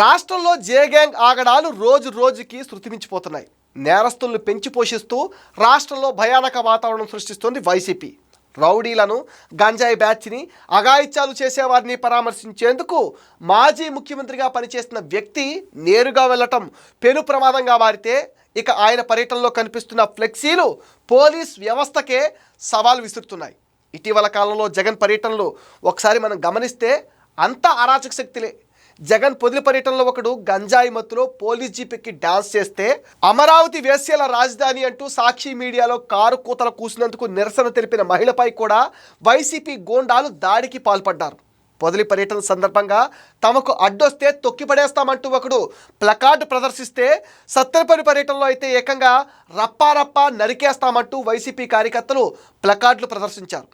రాష్ట్రంలో జే గ్యాంగ్ ఆగడాలు రోజు రోజుకి శృతిమించిపోతున్నాయి. నేరస్తులను పెంచి పోషిస్తూ రాష్ట్రంలో భయానక వాతావరణం సృష్టిస్తోంది వైసీపీ. రౌడీలను గంజాయి బ్యాచ్ని అఘాయిత్యాలు చేసేవారిని పరామర్శించేందుకు మాజీ ముఖ్యమంత్రిగా పనిచేసిన వ్యక్తి నేరుగా వెళ్ళటం పెను ప్రమాదంగా మారితే ఇక ఆయన పర్యటనలో కనిపిస్తున్న ఫ్లెక్సీలు పోలీస్ వ్యవస్థకే సవాల్ విసురుతున్నాయి. ఇటీవల కాలంలో జగన్ పర్యటనలు ఒకసారి మనం గమనిస్తే అంతా అరాచక శక్తిలే జగన్ పొదిలి పర్యటనలో ఒకడు గంజాయి మత్తులో పోలీస్ జీపెక్కి డాన్స్ చేస్తే అమరావతి వేశ్యల రాజధాని అంటూ సాక్షి మీడియాలో కారు కూతలు కూసినందుకు నిరసన తెలిపిన మహిళపై కూడా వైసీపీ గోండాలు దాడికి పాల్పడ్డారు. పొదిలి పర్యటన సందర్భంగా తమకు అడ్డొస్తే తొక్కిపడేస్తామంటూ ఒకడు ప్లకార్డు ప్రదర్శిస్తే సత్తెనపల్లి పర్యటనలో అయితే ఏకంగా రప్పారప్ప నరికేస్తామంటూ వైసీపీ కార్యకర్తలు ప్లకార్డులు ప్రదర్శించారు.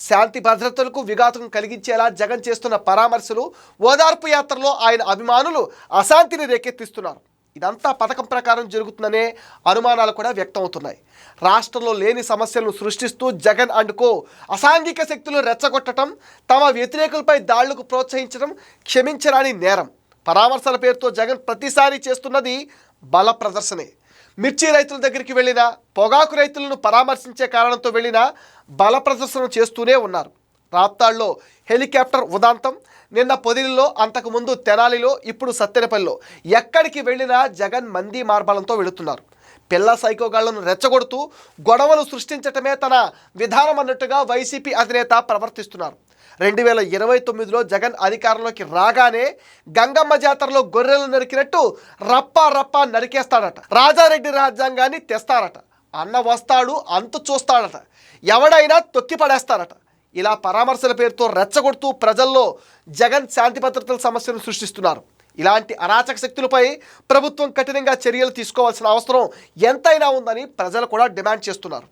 శాంతి భద్రతలకు విఘాతం కలిగించేలా జగన్ చేస్తున్న పరామర్శలు ఓదార్పు యాత్రలో ఆయన అభిమానులు అశాంతిని రేకెత్తిస్తున్నారు. ఇదంతా పథకం ప్రకారం జరుగుతుందనే అనుమానాలు కూడా వ్యక్తమవుతున్నాయి. రాష్ట్రంలో లేని సమస్యలను సృష్టిస్తూ జగన్ అండుకో అసాంఘిక శక్తులు రెచ్చగొట్టడం తమ వ్యతిరేకులపై దాళ్ళకు ప్రోత్సహించడం క్షమించరాని నేరం. పరామర్శల పేరుతో జగన్ ప్రతిసారి చేస్తున్నది బల ప్రదర్శనే. మిర్చి రైతుల దగ్గరికి వెళ్ళినా పొగాకు రైతులను పరామర్శించే కారణంతో వెళ్ళినా బల ప్రదర్శన చేస్తూనే ఉన్నారు. రాప్తాడ్లో హెలికాప్టర్ ఉదాంతం నిన్న పొదిలిలో అంతకుముందు తెనాలిలో ఇప్పుడు సత్తెనపల్లిలో. ఎక్కడికి వెళ్ళినా జగన్ మంది మార్బలంతో వెళుతున్నారు. పిల్ల సైకోగాళ్ళను రెచ్చగొడుతూ గొడవలు సృష్టించటమే తన విధానం అన్నట్టుగా వైసీపీ అధినేత ప్రవర్తిస్తున్నారు. రెండు వేల ఇరవై తొమ్మిదిలో జగన్ అధికారంలోకి రాగానే గంగమ్మ జాతరలో గొర్రెలు నరికినట్టు రప్ప రప్ప నరికేస్తాడట. రాజారెడ్డి రాజ్యాంగాన్ని తెస్తారట. అన్న వస్తాడు అంతు చూస్తాడట. ఎవడైనా తొక్కి పడేస్తారట. ఇలా పరామర్శల పేరుతో రెచ్చగొడుతూ ప్రజల్లో జగన్ శాంతి భద్రతల సమస్యను సృష్టిస్తున్నారు. ఇలాంటి అరాచక శక్తులపై ప్రభుత్వం కఠినంగా చర్యలు తీసుకోవాల్సిన అవసరం ఎంతైనా ఉందని ప్రజలు కూడా డిమాండ్ చేస్తున్నారు.